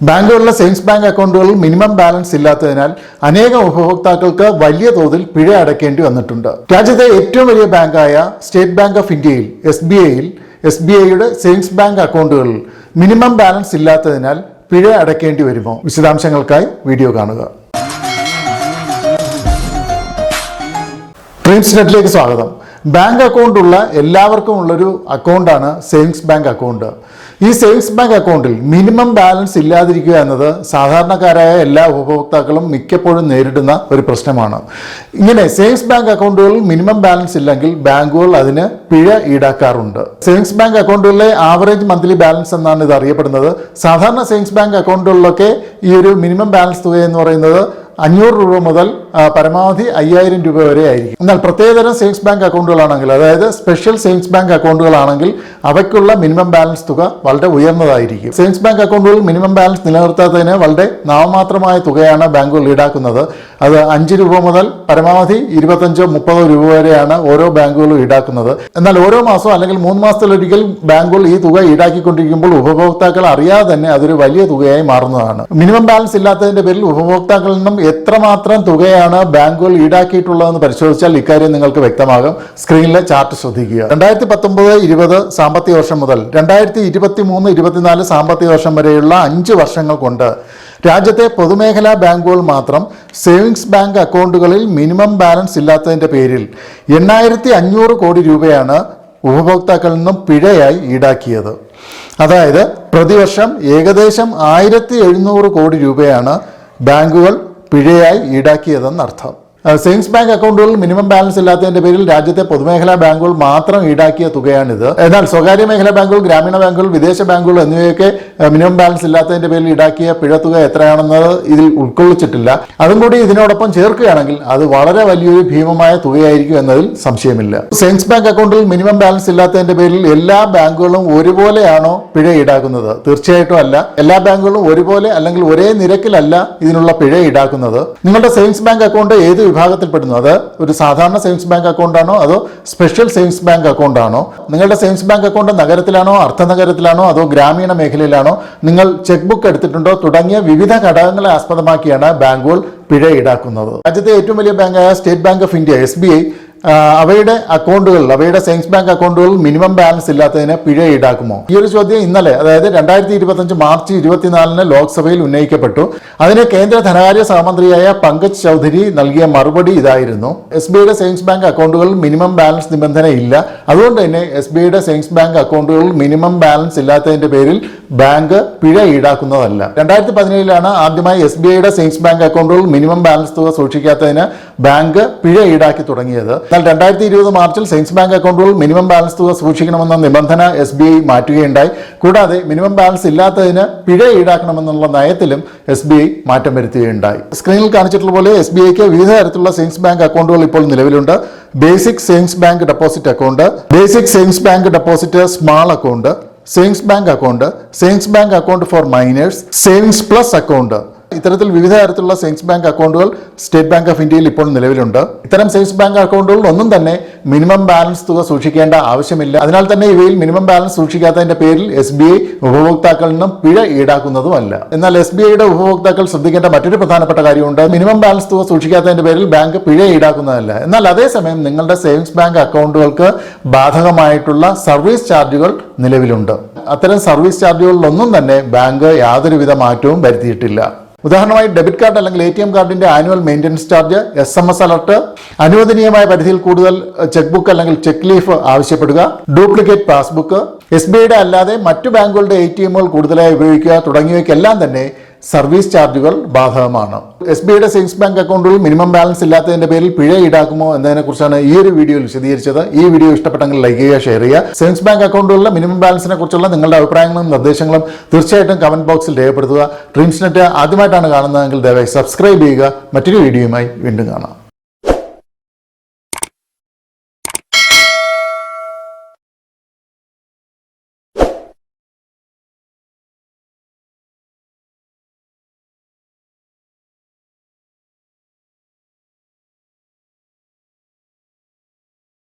ബാങ്കുകളിലെ savings bank അക്കൗണ്ടുകളിൽ minimum balance ഇല്ലാത്തതിനാൽ അനേകം ഉപഭോക്താക്കൾക്ക് വലിയ തോതിൽ പിഴ അടയ്ക്കേണ്ടി വന്നിട്ടുണ്ട്. രാജ്യത്തെ ഏറ്റവും വലിയ ബാങ്കായ സ്റ്റേറ്റ് ബാങ്ക് ഓഫ് ഇന്ത്യയിൽ എസ് ബി ഐയിൽ എസ് ബി ഐയുടെ സേവിങ്സ് ബാങ്ക് അക്കൗണ്ടുകളിൽ മിനിമം ബാലൻസ് ഇല്ലാത്തതിനാൽ പിഴ അടയ്ക്കേണ്ടി വരുമോ? വിശദാംശങ്ങൾക്കായി വീഡിയോ കാണുക. ഡ്രീംസ് നെറ്റിലേക്ക് സ്വാഗതം. ബാങ്ക് അക്കൗണ്ട് ഉള്ള എല്ലാവർക്കും ഉള്ളൊരു അക്കൗണ്ടാണ് സേവിങ്സ് ബാങ്ക് അക്കൗണ്ട്. ഈ സേവിങ്സ് ബാങ്ക് അക്കൗണ്ടിൽ മിനിമം ബാലൻസ് ഇല്ലാതിരിക്കുക എന്നത് സാധാരണക്കാരായ എല്ലാ ഉപഭോക്താക്കളും മിക്കപ്പോഴും നേരിടുന്ന ഒരു പ്രശ്നമാണ്. ഇങ്ങനെ സേവിങ്സ് ബാങ്ക് അക്കൗണ്ടുകളിൽ മിനിമം ബാലൻസ് ഇല്ലെങ്കിൽ ബാങ്കുകൾ അതിന് പിഴ ഈടാക്കാറുണ്ട്. സേവിങ്സ് ബാങ്ക് അക്കൗണ്ടുകളിലെ ആവറേജ് മന്ത്ലി ബാലൻസ് എന്നാണ് ഇത് അറിയപ്പെടുന്നത്. സാധാരണ സേവിങ്സ് ബാങ്ക് അക്കൗണ്ടുകളിലൊക്കെ ഈ ഒരു മിനിമം ബാലൻസ് തുക എന്ന് പറയുന്നത് അഞ്ഞൂറ് രൂപ മുതൽ പരമാവധി അയ്യായിരം രൂപ വരെ ആയിരിക്കും. എന്നാൽ പ്രത്യേകതരം സേവിങ്സ് ബാങ്ക് അക്കൗണ്ടുകളാണെങ്കിൽ അതായത് സ്പെഷ്യൽ സേവിങ്സ് ബാങ്ക് അക്കൗണ്ടുകളാണെങ്കിൽ അവയ്ക്കുള്ള മിനിമം ബാലൻസ് തുക വളരെ ഉയർന്നതായിരിക്കും. സേവിങ്സ് ബാങ്ക് അക്കൗണ്ടുകളിൽ മിനിമം ബാലൻസ് നിലനിർത്താത്തതിന് വളരെ നാമമാത്രമായ തുകയാണ് ബാങ്കുകൾ ഈടാക്കുന്നത്. അത് അഞ്ച് രൂപ മുതൽ പരമാവധി ഇരുപത്തഞ്ചോ മുപ്പതോ രൂപ വരെയാണ് ഓരോ ബാങ്കുകളും ഈടാക്കുന്നത്. എന്നാൽ ഓരോ മാസവും അല്ലെങ്കിൽ മൂന്ന് മാസത്തിലൊരിക്കൽ ബാങ്കുകൾ ഈ തുക ഈടാക്കിക്കൊണ്ടിരിക്കുമ്പോൾ ഉപഭോക്താക്കൾ അറിയാതെ തന്നെ അതൊരു വലിയ തുകയായി മാറുന്നതാണ്. മിനിമം ബാലൻസ് ഇല്ലാത്തതിന്റെ പേരിൽ ഉപഭോക്താക്കളിൽ നിന്നും എത്രമാത്രം തുകയാണ് ബാങ്കുകൾ ഈടാക്കിയിട്ടുള്ളതെന്ന് പരിശോധിച്ചാൽ ഇക്കാര്യം നിങ്ങൾക്ക് വ്യക്തമാകും. സ്ക്രീനിലെ ചാർട്ട് ശ്രദ്ധിക്കുക. രണ്ടായിരത്തി പത്തൊമ്പത് ഇരുപത് സാമ്പത്തിക വർഷം മുതൽ രണ്ടായിരത്തി ഇരുപത്തി മൂന്ന് ഇരുപത്തിനാല് സാമ്പത്തിക വർഷം വരെയുള്ള അഞ്ച് വർഷങ്ങൾ കൊണ്ട് രാജ്യത്തെ പൊതുമേഖലാ ബാങ്കുകൾ മാത്രം സേവിങ്സ് ബാങ്ക് അക്കൗണ്ടുകളിൽ മിനിമം ബാലൻസ് ഇല്ലാത്തതിന്റെ പേരിൽ എണ്ണായിരത്തി അഞ്ഞൂറ് കോടി രൂപയാണ് ഉപഭോക്താക്കളിൽ നിന്നും പിഴയായി ഈടാക്കിയത്. അതായത് പ്രതിവർഷം ഏകദേശം ആയിരത്തി എഴുന്നൂറ് കോടി രൂപയാണ് ബാങ്കുകൾ പിഴയായി ഈടാക്കിയതെന്നർത്ഥം. സേവിങ്സ് ബാങ്ക് അക്കൗണ്ടുകളിൽ മിനിമം ബാലൻസ് ഇല്ലാത്തതിന്റെ പേരിൽ രാജ്യത്തെ പൊതുമേഖലാ ബാങ്കുകൾ മാത്രം ഈടാക്കിയ തുകയാണിത്. എന്നാൽ സ്വകാര്യ മേഖലാ ബാങ്കുകൾ ഗ്രാമീണ ബാങ്കുകൾ വിദേശ ബാങ്കുകൾ എന്നിവയൊക്കെ മിനിമം ബാലൻസ് ഇല്ലാത്തതിന്റെ പേരിൽ ഈടാക്കിയ പിഴത്തുക എത്രയാണെന്നത് ഇതിൽ ഉൾക്കൊള്ളിച്ചിട്ടില്ല. അതും കൂടി ഇതിനോടൊപ്പം ചേർക്കുകയാണെങ്കിൽ അത് വളരെ വലിയൊരു ഭീമമായ തുകയായിരിക്കും എന്നതിൽ സംശയമില്ല. സേവിങ്സ് ബാങ്ക് അക്കൗണ്ടിൽ മിനിമം ബാലൻസ് ഇല്ലാത്തതിന്റെ പേരിൽ എല്ലാ ബാങ്കുകളും ഒരുപോലെയാണോ പിഴ ഈടാക്കുന്നത്? തീർച്ചയായിട്ടും അല്ല. എല്ലാ ബാങ്കുകളും ഒരുപോലെ അല്ലെങ്കിൽ ഒരേ നിരക്കിലല്ല ഇതിനുള്ള പിഴ ഈടാക്കുന്നത്. നിങ്ങളുടെ സേവിങ്സ് ബാങ്ക് അക്കൗണ്ട് ഏത് വിഭാഗത്തിൽപ്പെടുന്നു. അത് ഒരു സാധാരണ സേവിങ്സ് ബാങ്ക് അക്കൗണ്ട് ആണോ? അതോ സ്പെഷ്യൽ സേവിങ്സ് ബാങ്ക് അക്കൗണ്ട് ആണോ? നിങ്ങളുടെ സേവിങ്സ് ബാങ്ക് അക്കൗണ്ട് നഗരത്തിലാണോ? അർദ്ധനഗരത്തിലാണോ? അതോ ഗ്രാമീണ മേഖലയിലാണോ? നിങ്ങൾ ചെക്ക് ബുക്ക് എടുത്തിട്ടുണ്ടോ? തുടങ്ങിയ വിവിധ ഘടകങ്ങളെ ആസ്പദമാക്കിയാണ് ബാങ്കുകൾ പിഴ ഈടാക്കുന്നത്. രാജ്യത്തെ ഏറ്റവും വലിയ ബാങ്കായ state bank of India S അവയുടെ അക്കൗണ്ടുകളിൽ അവയുടെ സേവിങ്സ് ബാങ്ക് അക്കൗണ്ടുകളിൽ മിനിമം ബാലൻസ് ഇല്ലാത്തതിന് പിഴ ഈടാക്കുമോ? ഈ ഒരു ചോദ്യം ഇന്നലെ അതായത് രണ്ടായിരത്തി ഇരുപത്തഞ്ച് മാർച്ച് ഇരുപത്തിനാലിന് ലോക്സഭയിൽ ഉന്നയിക്കപ്പെട്ടു. അതിന് കേന്ദ്ര ധനകാര്യ സഹമന്ത്രിയായ പങ്കജ് ചൗധരി നൽകിയ മറുപടി ഇതായിരുന്നു. എസ് ബി ഐയുടെ സേവിങ്സ് ബാങ്ക് അക്കൗണ്ടുകളിൽ മിനിമം ബാലൻസ് നിബന്ധന ഇല്ല. അതുകൊണ്ട് തന്നെ എസ് ബി ഐയുടെ സേവിങ്സ് ബാങ്ക് അക്കൗണ്ടുകളിൽ മിനിമം ബാലൻസ് ഇല്ലാത്തതിന്റെ പേരിൽ ബാങ്ക് പിഴ ഈടാക്കുന്നതല്ല. രണ്ടായിരത്തി പതിനേഴിലാണ് ആദ്യമായി എസ് ബി ഐയുടെ സേവിങ്സ് ബാങ്ക് അക്കൗണ്ടുകളിൽ മിനിമം ബാലൻസ് തുക സൂക്ഷിക്കാത്തതിന് ബാങ്ക് പിഴ ഈടാക്കി തുടങ്ങിയത്. എന്നാൽ രണ്ടായിരത്തി ഇരുപത് മാർച്ചിൽ സെയിൻസ് ബാങ്ക് അക്കൗണ്ടുകൾ മിനിമം ബാലൻസ് തുക സൂക്ഷിക്കണമെന്ന നിബന്ധന എസ് ബി ഐ മാറ്റുകയുണ്ടായി. കൂടാതെ മിനിമം ബാലൻസ് ഇല്ലാത്തതിന് പിഴ ഈടാക്കണമെന്നുള്ള നയത്തിലും എസ് ബി ഐ മാറ്റം വരുത്തുകയുണ്ടായി. സ്ക്രീനിൽ കാണിച്ചിട്ടുള്ള പോലെ എസ് ബി ഐക്ക് വിവിധ തരത്തിലുള്ള സെയിൻസ് ബാങ്ക് അക്കൗണ്ടുകൾ ഇപ്പോൾ നിലവിലുണ്ട്. Basic savings bank deposit account basic savings bank deposit small account savings bank account savings bank account for minors savings plus account ഇത്തരത്തിൽ വിവിധ തരത്തിലുള്ള സേവിങ്സ് ബാങ്ക് അക്കൗണ്ടുകൾ സ്റ്റേറ്റ് ബാങ്ക് ഓഫ് ഇന്ത്യയിൽ ഇപ്പോൾ നിലവിലുണ്ട്. ഇത്തരം സേവിങ്സ് ബാങ്ക് അക്കൗണ്ടുകളിൽ ഒന്നും തന്നെ മിനിമം ബാലൻസ് തുക സൂക്ഷിക്കേണ്ട ആവശ്യമില്ല. അതിനാൽ തന്നെ ഇവയിൽ മിനിമം ബാലൻസ് സൂക്ഷിക്കാത്തതിന്റെ പേരിൽ എസ് ബി ഐ ഉപഭോക്താക്കളിൽ നിന്നും പിഴ ഈടാക്കുന്നതുമല്ല. എന്നാൽ എസ് ബി ഐയുടെ ഉപഭോക്താക്കൾ ശ്രദ്ധിക്കേണ്ട മറ്റൊരു പ്രധാനപ്പെട്ട കാര്യമുണ്ട്. മിനിമം ബാലൻസ് തുക സൂക്ഷിക്കാത്തതിന്റെ പേരിൽ ബാങ്ക് പിഴ ഈടാക്കുന്നതല്ല. എന്നാൽ അതേസമയം നിങ്ങളുടെ സേവിങ്സ് ബാങ്ക് അക്കൗണ്ടുകൾക്ക് ബാധകമായിട്ടുള്ള സർവീസ് ചാർജുകൾ നിലവിലുണ്ട്. അത്തരം സർവീസ് ചാർജുകളിലൊന്നും തന്നെ ബാങ്ക് യാതൊരുവിധ മാറ്റവും വരുത്തിയിട്ടില്ല. ഉദാഹരണമായി ഡെബിറ്റ് കാർഡ് അല്ലെങ്കിൽ എ ടി എം കാർഡിന്റെ annual maintenance charge S M S alert അനുവദനീയമായ പരിധിയിൽ കൂടുതൽ ചെക്ക് ബുക്ക് അല്ലെങ്കിൽ ചെക്ക് ലീഫ് ആവശ്യപ്പെടുക ഡ്യൂപ്ലിക്കേറ്റ് പാസ്ബുക്ക് എസ് ബി ഐയുടെ അല്ലാതെ മറ്റു ബാങ്കുകളുടെ എ ടി എമ്മുകൾ കൂടുതലായി ഉപയോഗിക്കുക തുടങ്ങിയവയ്ക്കെല്ലാം തന്നെ സർവീസ് ചാർജുകൾ ബാധകമാണ്. എസ് ബി ഐയുടെ സേവിങ്സ് ബാങ്ക് അക്കൗണ്ടിൽ മിനിമം ബാലൻസ് ഇല്ലാത്തതിന്റെ പേരിൽ പിഴ ഈടാക്കുമോ എന്നതിനെ കുറിച്ചാണ് ഈ ഒരു വീഡിയോയിൽ വിശദീകരിച്ചത്. ഈ വീഡിയോ ഇഷ്ടപ്പെട്ടെങ്കിൽ ലൈക്ക് ചെയ്യുക ഷെയർ ചെയ്യുക. സേവിങ്സ് ബാങ്ക് അക്കൗണ്ടുകളിലെ മിനിമം ബാലൻസിനെ കുറിച്ചുള്ള നിങ്ങളുടെ അഭിപ്രായങ്ങളും നിർദ്ദേശങ്ങളും തീർച്ചയായിട്ടും കമന്റ് ബോക്സിൽ രേഖപ്പെടുത്തുക. ഡ്രീംസ് നെറ്റ് ആദ്യമായിട്ടാണ് കാണുന്നതെങ്കിൽ ദയവായി സബ്സ്ക്രൈബ് ചെയ്യുക. മറ്റൊരു വീഡിയോയുമായി വീണ്ടും കാണാം.